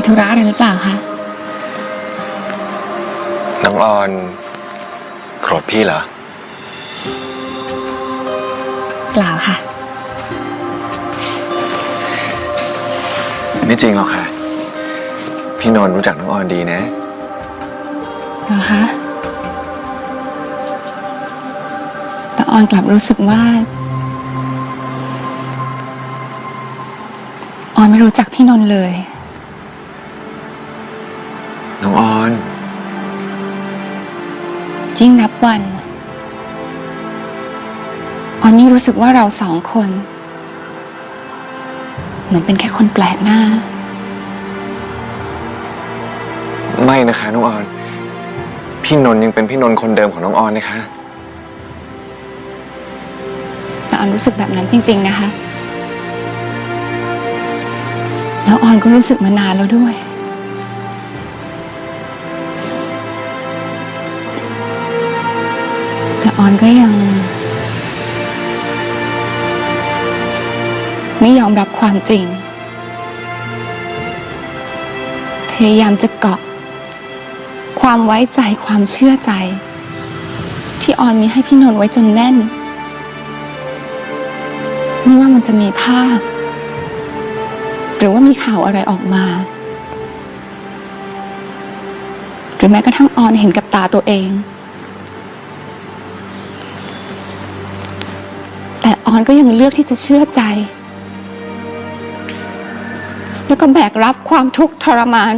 มีธุระอะไรหรือเปล่าคะ น้องออนโกรธพี่เหรอ เปล่าค่ะ ไม่จริงหรอกค่ะ พี่นนท์รู้จักน้องออนดีนะ เหรอคะ แต่ออนกลับรู้สึกว่า ออนไม่รู้จักพี่นนท์เลย น้องออน ยิ่งนับวันออนยิ่งรู้สึกว่าเราสองคน เหมือนเป็นแค่คนแปลกหน้า ไม่นะคะน้องออน พี่นนท์ยังเป็นพี่นนท์คนเดิมของน้องออนนะคะ แต่ออนรู้สึกแบบนั้นจริง ๆ นะคะ แล้วออนก็รู้สึกมานานแล้วด้วย ออนก็ยัง ไม่ยอมรับความจริง พยายามจะเกาะ ความไว้ใจความเชื่อใจ ที่ออนมีให้พี่นนท์ไว้จนแน่น ไม่ว่ามันจะมีภาพ หรือว่ามีข่าวอะไรออกมา หรือแม้กระทั่งออนเห็นกับตาตัวเอง แต่ อนก็ยังเลือกที่จะเชื่อใจ แล้วก็แบกรับความทุกข์ทรมาน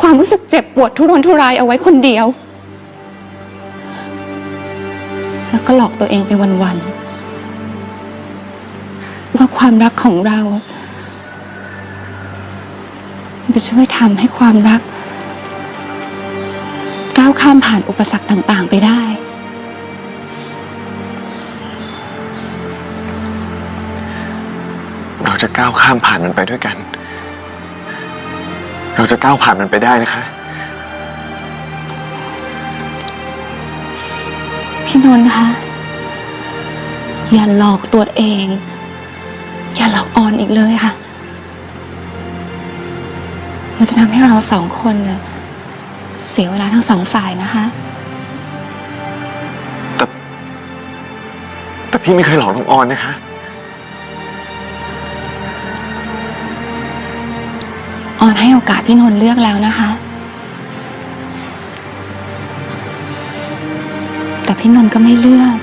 ความรู้สึกเจ็บปวดทุรนทุรายเอาไว้คนเดียว แล้วก็หลอกตัวเองไปวันๆว่าความรักของเรา จะช่วยทำให้ความรัก ก้าวข้ามผ่านอุปสรรคต่าง ๆ ไปได้ เราจะก้าวข้ามผ่านมันไปด้วยกัน เราจะก้าวผ่านมันไปได้นะคะ พี่นนท์คะ อย่าหลอกตัวเอง อย่าหลอกออนอีกเลยค่ะ มันจะทำให้เราสองคนน่ะเสียเวลาทั้งสองฝ่ายนะคะ แต่ แต่พี่ไม่เคยหลอกน้องออนนะคะ ออนให้โอกาสพี่นนท์เลือกแล้วนะคะ แต่พี่นนท์ก็ไม่เลือก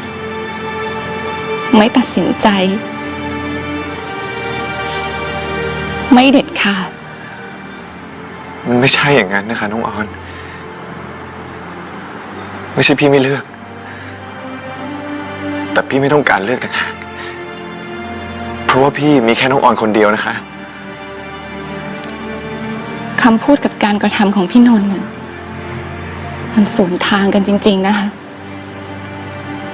ไม่ตัดสินใจ ไม่เด็ดขาด มันไม่ใช่อย่างนั้นนะคะน้องออน ไม่ใช่พี่ไม่เลือก แต่พี่ไม่ต้องการเลือกต่างหากเพราะว่าพี่มีแค่น้องออนคนเดียวนะคะ คำพูดกับการกระทำของพี่นนท์น่ะมันสวนทางกันจริง ๆ นะคะ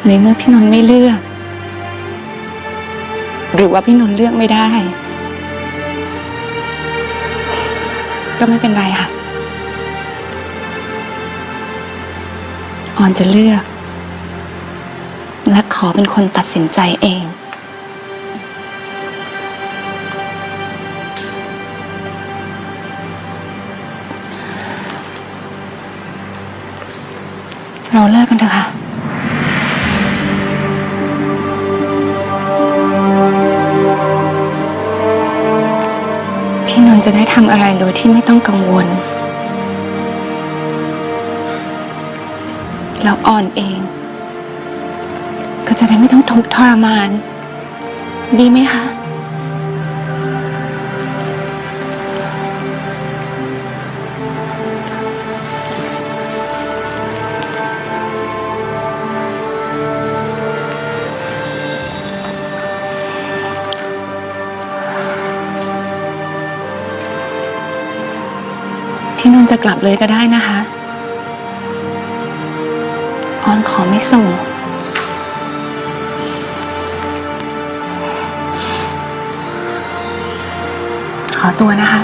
ในเมื่อพี่นนท์ไม่เลือก หรือว่าพี่นนท์เลือกไม่ได้ ก็ไม่เป็นไรค่ะออนจะเลือก และขอเป็นคนตัดสินใจเอง เราเลิกกันเถอะค่ะ พี่นนท์จะได้ทำอะไรโดยที่ไม่ต้องกังวล แล้วออนเอง ก็จะได้ไม่ต้องทุกข์ทรมาน ดีไหมคะ พี่นุ่นจะกลับเลยก็ได้นะคะ ออนขอไม่ส่ง ขอตัวนะคะ